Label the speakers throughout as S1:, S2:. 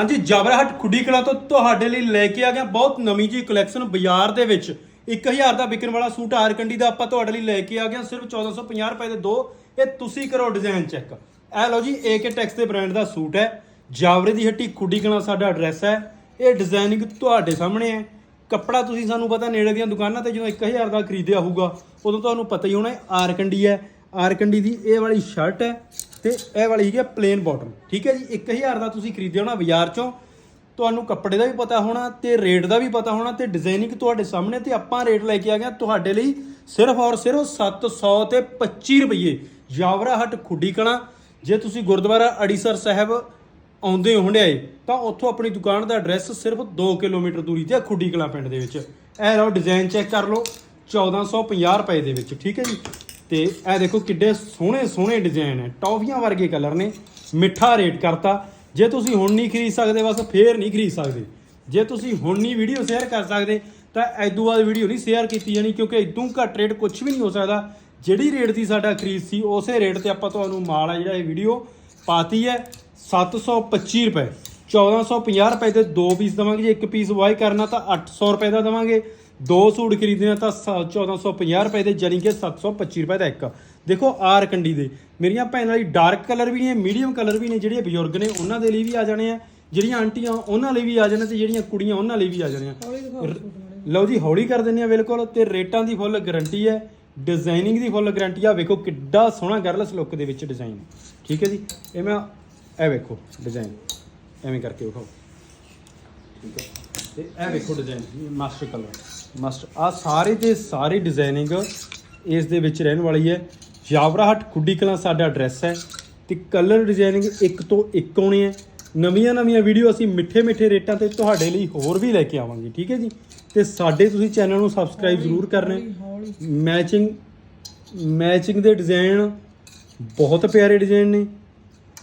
S1: ਹਾਂਜੀ, ਜਬਰਾਹਟ ਖੁੱਡੀ ਕਲਾ ਤੋਂ ਤੁਹਾਡੇ ਲਈ ਲੈ ਕੇ ਆ ਗਿਆ ਬਹੁਤ ਨਵੀਂ ਜੀ ਕਲੈਕਸ਼ਨ ਬਾਜ਼ਾਰ ਦੇ ਵਿੱਚ। 1000 ਦਾ ਵਿਕਣ ਵਾਲਾ ਸੂਟ ਆਰਕੰਡੀ ਦਾ ਆਪਾਂ ਤੁਹਾਡੇ ਲਈ ਲੈ ਕੇ ਆ ਗਿਆ, ਸਿਰਫ 1450 ਰੁਪਏ ਦੇ ਦੋ। ਇਹ ਤੁਸੀਂ ਕਰੋ ਡਿਜ਼ਾਈਨ ਚੈੱਕ ਇਹ ਲਓ ਜੀ ਏਕੇ ਟੈਕਸ ਦੇ ਬ੍ਰਾਂਡ ਦਾ ਸੂਟ ਹੈ। ਜਾਵਰੇ ਦੀ ਹੱਟੀ ਖੁੱਡੀ ਕਲਾ ਸਾਡਾ ਐਡਰੈਸ ਹੈ। ਇਹ ਡਿਜ਼ਾਈਨਿੰਗ ਤੁਹਾਡੇ ਸਾਹਮਣੇ ਹੈ। ਕੱਪੜਾ ਤੁਸੀਂ ਸਾਨੂੰ ਪਤਾ ਨੇੜੇ ਦੀਆਂ ਦੁਕਾਨਾਂ ਤੇ ਜਦੋਂ 1000 ਦਾ ਖਰੀਦਿਆ ਹੋਊਗਾ, ਉਦੋਂ ਤੁਹਾਨੂੰ ਪਤਾ ਹੀ ਹੋਣਾ ਇਹ ਆਰਕੰਡੀ ਹੈ। ਆਰਕੰਡੀ ਦੀ ਇਹ ਵਾਲੀ ਸ਼ਰਟ ਹੈ। ਤੇ ਇਹ ਵਾਲੀ ਹੈਗੀ ਪਲੇਨ ਬਾਟਮ ਠੀਕ ਹੈ ਜੀ? 1000 ਦਾ ਤੁਸੀਂ ਖਰੀਦਿਆ ਹੋਣਾ ਬਾਜ਼ਾਰ ਚੋਂ। ਤੁਹਾਨੂੰ ਕੱਪੜੇ ਦਾ ਵੀ ਪਤਾ ਹੋਣਾ ਤੇ ਰੇਟ ਦਾ ਵੀ ਪਤਾ ਹੋਣਾ ਤੇ ਡਿਜ਼ਾਈਨਿੰਗ ਤੁਹਾਡੇ ਸਾਹਮਣੇ ਤੇ ਆਪਾਂ ਰੇਟ ਲੈ ਕੇ ਆ ਗਏ ਤੁਹਾਡੇ ਲਈ ਸਿਰਫ ਔਰ ਸਿਰਫ 700 ਤੇ 25 ਰੁਪਏ ਜਾਵਰਾ ਹਟ ਖੁੱਡੀ ਕਲਾਂ ਜੇ ਤੁਸੀਂ ਗੁਰਦੁਆਰਾ ਅੜੀਸਰ ਸਾਹਿਬ ਆਉਂਦੇ ਹੋ ਹੰਡਿਆਏ ਤਾਂ ਉੱਥੋਂ ਆਪਣੀ ਦੁਕਾਨ ਦਾ ਐਡਰੈਸ ਸਿਰਫ 2 ਕਿਲੋਮੀਟਰ ਦੂਰੀ ਤੇ ਹੈ ਖੁੱਡੀ ਕਲਾਂ ਪਿੰਡ ਦੇ ਵਿੱਚ। ਇਹ ਲਓ ਡਿਜ਼ਾਈਨ ਚੈੱਕ ਕਰ ਲਓ। 1450 ਰੁਪਏ ਦੇ ਵਿੱਚ। ਠੀਕ ਹੈ ਜੀ? ਤੇ ਇਹ ਦੇਖੋ ਕਿੱਡੇ ਸੋਹਣੇ ਸੋਹਣੇ ਡਿਜ਼ਾਈਨ ਹੈ ਟੌਫੀਆਂ ਵਰਗੇ ਕਲਰ ਨੇ। ਮਿੱਠਾ ਰੇਟ ਕਰਤਾ। ਜੇ ਤੁਸੀਂ ਹੁਣ ਨਹੀਂ ਖਰੀਦ ਸਕਦੇ, ਬਸ ਫੇਰ ਨਹੀਂ ਖਰੀਦ ਸਕਦੇ। ਜੇ ਤੁਸੀਂ ਹੁਣ ਨਹੀਂ ਵੀਡੀਓ ਸ਼ੇਅਰ ਕਰ ਸਕਦੇ, ਤਾਂ ਐਦੂ ਬਾਅਦ ਵੀਡੀਓ ਨਹੀਂ ਸ਼ੇਅਰ ਕੀਤੀ ਜਾਣੀ, ਕਿਉਂਕਿ ਇਦੋਂ ਘੱਟ ਰੇਟ ਕੁਝ ਵੀ ਨਹੀਂ ਹੋ ਸਕਦਾ। ਜਿਹੜੀ ਰੇਟ ਦੀ ਸਾਡਾ ਖਰੀਦ ਸੀ, ਉਸੇ ਰੇਟ ਤੇ ਆਪਾਂ ਤੁਹਾਨੂੰ ਮਾਲ ਆ ਜਿਹੜਾ ਇਹ ਵੀਡੀਓ ਪਾਤੀ ਹੈ 725 ਰੁਪਏ। 1450 ਰੁਪਏ 'ਤੇ ਦੋ ਪੀਸ ਦਵਾਂਗੇ। ਜੇ ਇੱਕ ਪੀਸ ਵਾਈ ਕਰਨਾ ਤਾਂ 800 ਰੁਪਏ ਦਾ ਦਵਾਂਗੇ। ਦੋ ਸੂਟ ਖਰੀਦਣਾ ਤਾਂ ਸ- 1450 ਰੁਪਏ ਦੇ ਜਾਨੀ ਕਿ 725 ਰੁਪਏ ਦਾ ਇੱਕ। ਦੇਖੋ ਆਰ ਕੰਡੀ ਦੇ। ਮੇਰੀਆਂ ਭੈਣਾਂ ਲਈ ਡਾਰਕ ਕਲਰ ਵੀ ਨੇ ਮੀਡੀਅਮ ਕਲਰ ਵੀ ਨੇ ਜਿਹੜੇ ਬਜ਼ੁਰਗ ਨੇ ਉਹਨਾਂ ਦੇ ਲਈ ਵੀ ਆ ਜਾਣੇ ਆ। ਜਿਹੜੀਆਂ ਆਂਟੀਆਂ ਉਹਨਾਂ ਲਈ ਵੀ ਆ ਜਾਣੇ ਤੇ ਜਿਹੜੀਆਂ ਕੁੜੀਆਂ ਉਹਨਾਂ ਲਈ ਵੀ ਆ ਜਾਣੇ ਆ। ਲਓ ਜੀ ਹੌਲੀ ਕਰ ਦਿੰਦੇ ਆ ਬਿਲਕੁਲ। ਤੇ ਰੇਟਾਂ ਦੀ ਫੁੱਲ ਗਾਰੰਟੀ ਹੈ। ਡਿਜ਼ਾਈਨਿੰਗ ਦੀ ਫੁੱਲ ਗਾਰੰਟੀ ਆ। ਵੇਖੋ ਕਿੱਡਾ ਸੋਹਣਾ ਗਰਲਸ ਲੁੱਕ ਦੇ ਵਿੱਚ ਡਿਜ਼ਾਈਨ ਠੀਕ ਹੈ ਜੀ? ਇਹ ਮੈਂ ਇਹ ਵੇਖੋ ਡਿਜ਼ਾਈਨ ਐਵੇਂ ਕਰਕੇ ਵਿਖਾਓ। ਠੀਕ ਹੈ। ਤੇ ਇਹ ਵੇਖੋ ਡਿਜ਼ਾਈਨ ਮਾਸਟਰ ਕਲਰ ਮਾਸਟਰ ਆ ਸਾਰੇ ਦੇ ਸਾਰੇ ਡਿਜ਼ਾਈਨਿੰਗ ਇਸ ਦੇ ਵਿੱਚ ਰਹਿਣ ਵਾਲੀ ਹੈ। ਜਾਵਰਾਹਟ ਖੁੱਡੀ ਕਲਾਂ ਸਾਡਾ ਐਡਰੈਸ ਹੈ ਤੇ ਕਲਰ ਡਿਜ਼ਾਈਨਿੰਗ ਇੱਕ ਤੋਂ ਇੱਕ ਆਉਣੇ ਹੈ। ਨਵੀਆਂ ਨਵੀਆਂ ਵੀਡੀਓ ਅਸੀਂ ਮਿੱਠੇ ਮਿੱਠੇ ਰੇਟਾਂ ਤੇ ਤੁਹਾਡੇ ਲਈ ਹੋਰ ਵੀ ਲੈ ਕੇ ਆਵਾਂਗੇ ਠੀਕ ਹੈ ਜੀ? ਤੇ ਸਾਡੇ ਤੁਸੀਂ ਚੈਨਲ ਨੂੰ ਸਬਸਕ੍ਰਾਈਬ ਜ਼ਰੂਰ ਕਰਨਾ ਮੈਚਿੰਗ ਮੈਚਿੰਗ ਦੇ ਡਿਜ਼ਾਈਨ ਬਹੁਤ ਪਿਆਰੇ ਡਿਜ਼ਾਈਨ ਨੇ।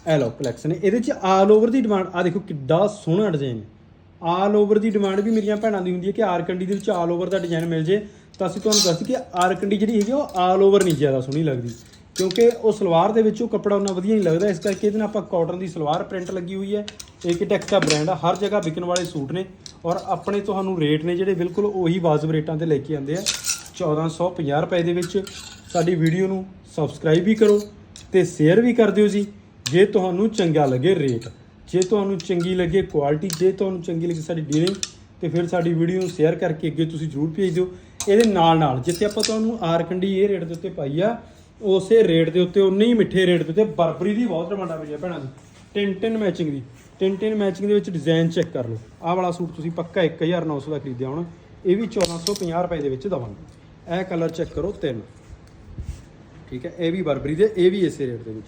S1: ਇਹ ਲਓ ਕਲੈਕਸ਼ਨ ਇਹਦੇ ਚ ਆਲ ਓਵਰ ਦੀ ਡਿਮਾਂਡ ਆ ਦੇਖੋ ਕਿੱਡਾ ਸੋਹਣਾ ਡਿਜ਼ਾਈਨ ਹੈ। ਆਲ ਓਵਰ ਦੀ ਡਿਮਾਂਡ ਵੀ ਮੇਰੀਆਂ ਭੈਣਾਂ ਦੀ ਹੁੰਦੀ ਹੈ ਕਿ ਆਰ ਕੰਡੀ ਦੇ ਵਿੱਚ ਆਲ ਓਵਰ ਦਾ ਡਿਜ਼ਾਈਨ ਮਿਲ ਜੇ, ਤਾਂ ਅਸੀਂ ਤੁਹਾਨੂੰ ਦੱਸ ਕਿ ਆਰਕੰਡੀ ਜਿਹੜੀ ਹੈਗੀ ਉਹ ਆਲ ਓਵਰ ਨਹੀਂ ਜ਼ਿਆਦਾ ਸੋਹਣੀ ਲੱਗਦੀ। ਕਿਉਂਕਿ ਉਹ ਸਲਵਾਰ ਦੇ ਵਿੱਚ ਉਹ ਕੱਪੜਾ ਉਹਨਾਂ ਵਧੀਆ ਨਹੀਂ ਲੱਗਦਾ, ਇਸ ਕਰਕੇ ਇਹਦੇ ਨਾਲ ਆਪਾਂ ਕਾਟਨ ਦੀ ਸਲਵਾਰ ਪ੍ਰਿੰਟ ਲੱਗੀ ਹੋਈ ਹੈ। ਏਕਟੈਕਸ ਦਾ ਬ੍ਰਾਂਡ ਆ, ਹਰ ਜਗ੍ਹਾ ਵਿਕਣ ਵਾਲੇ ਸੂਟ ਨੇ ਔਰ ਆਪਣੇ ਤੁਹਾਨੂੰ ਰੇਟ ਨੇ ਜਿਹੜੇ ਬਿਲਕੁਲ ਉਹੀ ਵਾਜਬ ਰੇਟਾਂ ਤੇ ਲੈ ਕੇ ਆਉਂਦੇ ਆ। 1450 ਰੁਪਏ ਦੇ ਵਿੱਚ ਸਾਡੀ ਵੀਡੀਓ ਨੂੰ ਸਬਸਕ੍ਰਾਈਬ ਵੀ ਕਰੋ ਤੇ ਸ਼ੇਅਰ ਵੀ ਕਰ ਦਿਓ ਜੀ, ਜੇ ਤੁਹਾਨੂੰ ਚੰਗਾ ਲੱਗੇ ਰੇਟ ਜੇ ਤੁਹਾਨੂੰ ਚੰਗੀ ਲੱਗੇ ਕੁਆਲਿਟੀ ਜੇ ਤੁਹਾਨੂੰ ਚੰਗੀ ਲੱਗੇ ਸਾਡੀ ਡੀਲਿੰਗ ਤੇ ਫਿਰ ਸਾਡੀ ਵੀਡੀਓ ਨੂੰ ਸ਼ੇਅਰ ਕਰਕੇ ਅੱਗੇ ਤੁਸੀਂ ਜਰੂਰ ਭੇਜ ਦਿਓ। ਇਹਦੇ ਨਾਲ ਨਾਲ ਜਿੱਥੇ ਆਪਾਂ ਤੁਹਾਨੂੰ ਆਰਕੰਡੀ ਇਹ ਰੇਟ ਦੇ ਉੱਤੇ ਪਾਈ ਆ, ਉਸੇ ਰੇਟ ਦੇ ਉੱਤੇ, ਉਨੇ ਹੀ ਮਿੱਠੇ ਰੇਟ ਦੇ ਉੱਤੇ ਬਰਬਰੀ ਦੀ ਬਹੁਤ ਡਿਮਾਂਡ ਆ ਮੇਰੀਆਂ ਭੈਣਾਂ ਦੀ। ਟਿਨ ਟਿਨ ਮੈਚਿੰਗ ਦੀ। ਟਿਨ ਟਿਨ ਮੈਚਿੰਗ ਦੇ ਵਿੱਚ ਡਿਜ਼ਾਈਨ ਚੈੱਕ ਕਰ ਲਓ। ਆਹ ਵਾਲਾ ਸੂਟ ਤੁਸੀਂ ਪੱਕਾ 1900 ਦਾ ਖਰੀਦਿਆ ਹੋਣਾ, ਇਹ ਵੀ 1450 ਰੁਪਏ ਦੇ ਵਿੱਚ ਦਵਾਂਗੇ। ਇਹ ਕਲਰ ਚੈੱਕ ਕਰੋ ਤਿੰਨ। ਠੀਕ ਹੈ, ਇਹ ਵੀ ਬਰਬਰੀ ਦੇ, ਇਹ ਵੀ ਇਸੇ ਰੇਟ ਦੇ ਵਿੱਚ।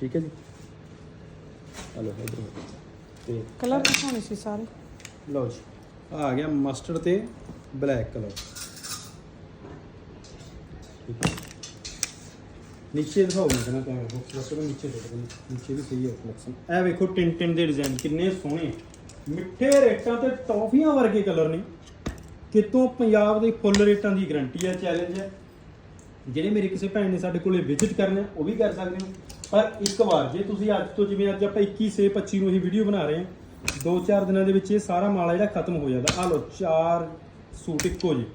S1: ਠੀਕ ਹੈ ਜੀ। ਹਲੋ ਇਧਰ ਤੇ
S2: ਕਲਰ ਦਿਖਾਉਣੇ ਸੀ ਸਾਰੇ।
S1: ਲਓ ਜੀ ਆ ਗਿਆ ਮਸਟਰਡ ਤੇ ਬਲੈਕ ਕਲਰ। ਠੀਕ ਹੈ। ਨੀਚੇ ਦਿਖਾਓ ਮੈਂ ਕਹਿੰਦਾ ਕੈਮਰਾ ਬੁੱਕ ਰੱਖੋ ਨੀਚੇ ਦੇਖੋ ਨੀਚੇ ਵੀ ਸਹੀ ਹੈ ਕਲੈਕਸ਼ਨ ਇਹ ਵੇਖੋ ਟਿਨ ਟਿਨ ਦੇ ਡਿਜ਼ਾਈਨ ਕਿੰਨੇ ਸੋਹਣੇ। ਮਿੱਠੇ ਰੇਟਾਂ ਤੇ ਟੌਫੀਆਂ ਵਰਗੇ ਕਲਰ ਨੇ। ਕਿਤੋਂ ਪੰਜਾਬ ਦੇ ਫੁੱਲ ਰੇਟਾਂ ਦੀ ਗਾਰੰਟੀ ਹੈ ਚੈਲੰਜ ਹੈ। ਜਿਹੜੇ ਮੇਰੇ ਕਿਸੇ ਭੈਣ ਨੇ ਸਾਡੇ ਕੋਲੇ ਵਿਜ਼ਿਟ ਕਰਨਾ ਉਹ ਵੀ ਕਰ ਸਕਦੇ ਹੋ। ਪਰ ਇੱਕ ਵਾਰ, ਜੇ ਤੁਸੀਂ ਅੱਜ ਤੋਂ ਜਿਵੇਂ ਅੱਜ ਆਪਾਂ 21 ਸੇ 25 ਨੂੰ ਇਹ ਵੀਡੀਓ ਬਣਾ ਰਹੇ ਹਾਂ, ਦੋ ਚਾਰ ਦਿਨਾਂ ਦੇ ਵਿੱਚ ਇਹ ਸਾਰਾ ਮਾਲ ਜਿਹੜਾ ਖਤਮ ਹੋ ਜਾਂਦਾ। ਆ ਲੋ ਚਾਰ ਸੂਟ ਇੱਕੋ ਜਿਹੇ।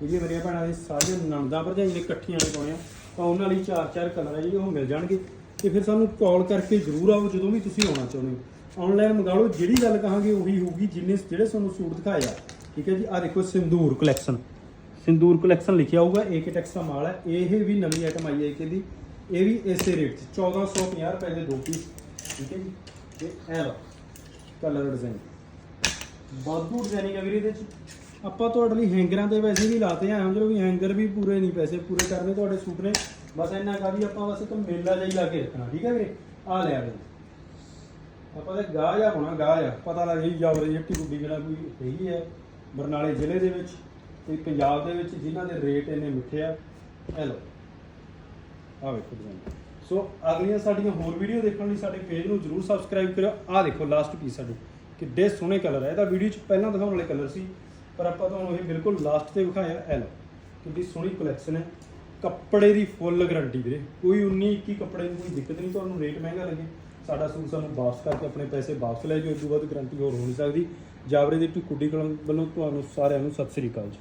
S1: ਜਿਹੜੀਆਂ ਮੇਰੀਆਂ ਭੈਣਾਂ ਦੇ ਸਾਰੀਆਂ ਨਣਦਾਂ ਭਰਜਾਈ ਨੇ ਇਕੱਠੀਆਂ ਨੇ ਪਾਉਣੀਆਂ, ਤਾਂ ਉਹਨਾਂ ਲਈ ਚਾਰ ਚਾਰ ਕਲਰ ਆ ਜਿਹੜੇ ਉਹ ਮਿਲ ਜਾਣਗੇ। ਤੇ ਫਿਰ ਸਾਨੂੰ ਕਾਲ ਕਰਕੇ ਜ਼ਰੂਰ ਆਓ ਜਦੋਂ ਵੀ ਤੁਸੀਂ ਆਉਣਾ ਚਾਹੁੰਦੇ ਹੋ। ਆਨਲਾਈਨ ਮੰਗਾ ਲਓ, ਜਿਹੜੀ ਗੱਲ ਕਹਾਂਗੇ ਉਹੀ ਹੋਊਗੀ, ਜਿੰਨੇ ਜਿਹੜੇ ਤੁਹਾਨੂੰ ਸੂਟ ਦਿਖਾਇਆ ਠੀਕ ਹੈ ਜੀ? ਆ ਦੇਖੋ ਸਿੰਦੂਰ ਕਲੈਕਸ਼ਨ ਸਿੰਦੂਰ ਕਲੈਕਸ਼ਨ ਲਿਖਿਆ ਹੋਊਗਾ ਏਕੇ ਟੈਕਸ ਦਾ ਮਾਲ ਹੈ। ਇਹ ਵੀ ਨਵੀਂ ਆਈਟਮ ਆਈ ਹੈ ਏਕੇ ਦੀ ਇਹ ਵੀ ਇਸੇ ਰੇਟ 'ਚ 1450 ਰੁਪਏ ਦੇ ਦੋ ਪੀਸ ਠੀਕ ਹੈ ਜੀ? ਤੇ ਇਹ ਲਓ ਕਲਰ ਡਿਜ਼ਾਈਨ ਬਾਦੂ ਡਿਜ਼ਾਈਨਿੰਗ ਹੈ ਵੀਰੇ ਇਹਦੇ 'ਚ। ਆਪਾਂ ਤੁਹਾਡੇ ਲਈ ਹੈਂਗਰਾਂ ਤੇ ਵੈਸੇ ਵੀ ਲਾਤੇ ਆ ਸਮਝ ਲਓ ਵੀ ਹੈਂਗਰ ਵੀ ਪੂਰੇ ਨਹੀਂ ਪੈਸੇ ਪੂਰੇ ਕਰਨੇ ਤੁਹਾਡੇ ਸੂਟ ਨੇ। ਬਸ ਇੰਨਾ ਕਾ ਵੀ ਆਪਾਂ ਬਸ ਇੱਕ ਮੇਲਾ ਜਿਹਾ ਹੀ ਲਾ ਕੇ ਰੱਖਣਾ, ਠੀਕ ਹੈ ਵੀਰੇ? ਆ ਲਿਆ ਵੀਰੇ ਆਪਾਂ ਤਾਂ ਗਾਹ ਜਾ ਹੋਣਾ, ਗਾਹ ਜਾ ਪਤਾ ਲੱਗ ਜੀ ਜਾਵਰੇ ਜੱਟੀ ਗੁੱਡੀ ਜਿਹੜਾ ਕੋਈ ਹੈਗੀ ਹੈ। ਬਰਨਾਲੇ ਜ਼ਿਲ੍ਹੇ ਦੇ ਵਿੱਚ ਤੇ ਪੰਜਾਬ ਦੇ ਵਿੱਚ ਜਿਨ੍ਹਾਂ ਦੇ ਰੇਟ ਇੰਨੇ ਮਿੱਠੇ ਆ, ਇਹ ਲਓ। ਆ ਵੇਖੋ ਡਿਜ਼ਾਈਨ ਸੋ ਅਗਲੀਆਂ ਸਾਡੀਆਂ ਹੋਰ ਵੀਡੀਓ ਦੇਖਣ ਲਈ ਸਾਡੇ ਪੇਜ ਨੂੰ ਜਰੂਰ ਸਬਸਕ੍ਰਾਈਬ ਕਰਿਓ। ਆ ਦੇਖੋ ਲਾਸਟ ਪੀਸ ਸਾਡੇ, ਕਿੱਡੇ ਸੋਹਣੇ ਕਲਰ ਹੈ ਇਹਦਾ ਵੀਡੀਓ ਚ ਪਹਿਲਾਂ ਦਿਖਾਉਣ ਵਾਲੇ ਕਲਰ ਸੀ, ਪਰ ਆਪਾਂ ਤੁਹਾਨੂੰ ਇਹ ਬਿਲਕੁਲ ਲਾਸਟ ਤੇ ਵਿਖਾਇਆ, ਇਹ ਲਓ ਕਿੰਨੀ ਸੋਹਣੀ ਕਲੈਕਸ਼ਨ ਹੈ। ਕੱਪੜੇ ਦੀ ਫੁੱਲ ਗਾਰੰਟੀ ਵੀਰੇ, ਕੋਈ 19 21 ਕੱਪੜੇ ਦੀ ਕੋਈ ਦਿੱਕਤ ਨਹੀਂ, ਤੁਹਾਨੂੰ ਰੇਟ ਮਹਿੰਗਾ ਲੱਗੇ। ਸਾਡਾ ਸੂਟ ਸਾਨੂੰ ਵਾਪਸ ਕਰਕੇ ਆਪਣੇ ਪੈਸੇ ਵਾਪਸ ਲੈ ਜਾਓ ਇਸ ਤੋਂ ਬਾਅਦ ਗਾਰੰਟੀ ਹੋਰ ਹੋ ਨਹੀਂ ਸਕਦੀ। ਜਾਵਰੇ ਦੀ ਟੁੱਡੀ ਕਲਮ ਵੱਲੋਂ ਤੁਹਾਨੂੰ ਸਾਰਿਆਂ ਨੂੰ ਸਤਿ ਸ੍ਰੀ ਅਕਾਲ ਜੀ।